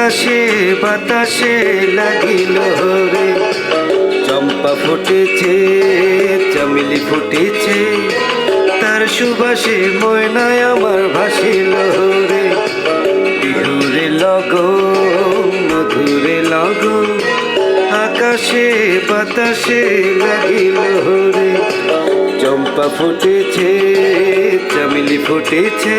আকাশে বাতাসে লাগিল রে। চম্পা ফুটেছে, চামেলি ফুটেছে। তার সুবাসে ময়নায় আমার ভাসিল রে। বিহুরে লগ মধুরে লগ আকাশে, বাতাসে লাগিল রে। চম্পা ফুটেছে, চামেলি ফুটেছে।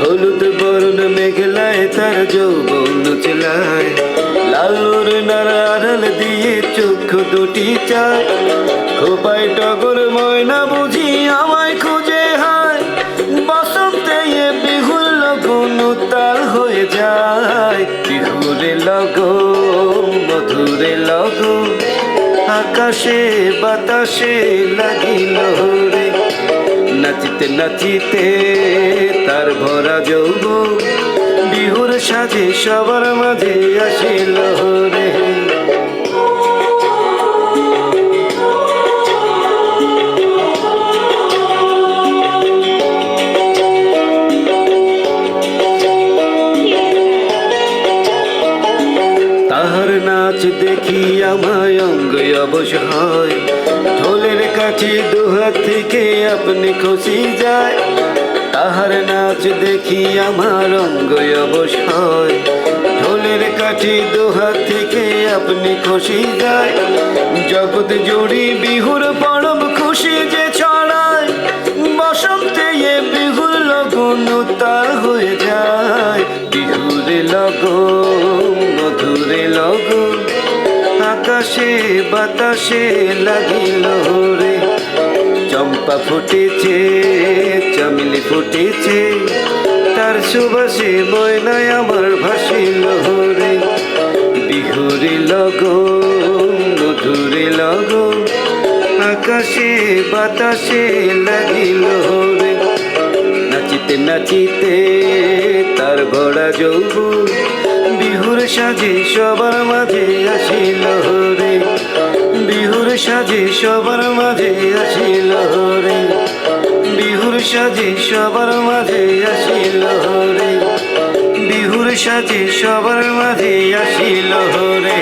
হলুদ বরুণ মেঘলায় তার যৌবন ছেলায় লালুর নার আড়াল দিয়ে চোখ দুটি চায়। খোপাই টগর ময়না বুঝি আমায় খুঁজে হায়। বসন্তে এ বিহুল লগন তাল হয়ে যায়। বিহুরে লগন মধুরে লগন আকাশে, বাতাসে লাগিল রে। নাচিতে নাচিতে তার ভরা যৌব বিহুর সাজে সবার মাঝে আসিল রে। তাহার নাচ দেখি আমায় অঙ্গ অবশ হয়। ঢোলের কাছে দুহাত থেকে আপনি খুশি যায়। তাহার নাচ দেখি আমার অঙ্গ অবশ হয় ঢোলের কাছে দুহাত থেকে আপনি খুশি যায়। জগৎ জুড়ি বিহুর পরব খুশি যে ছড়ায়। বসন্তে এ বিহুর লগন তার হয়ে যায়। বিহুরে লগন, মধুরে লগন। আকাশে বাতাসে লাগিল রে চম্পা ফুটেছে, চামেলি ফুটেছে। সুবাসে ময়নায় আমার ভাসিল রে বিহুরে লগন, মধুরে লগন, আকাশে বাতাসে লাগিল রে নাচিতে নাচিতে তার ঘোড়া যৌব বিহুর সাজে সবার মাঝে আসিল রে বিহুর সাজে সবার মাঝে আসিল রে বিহুর সাজে সবার মাঝে আসিল সাজে সবার মাঝে আসিল রে।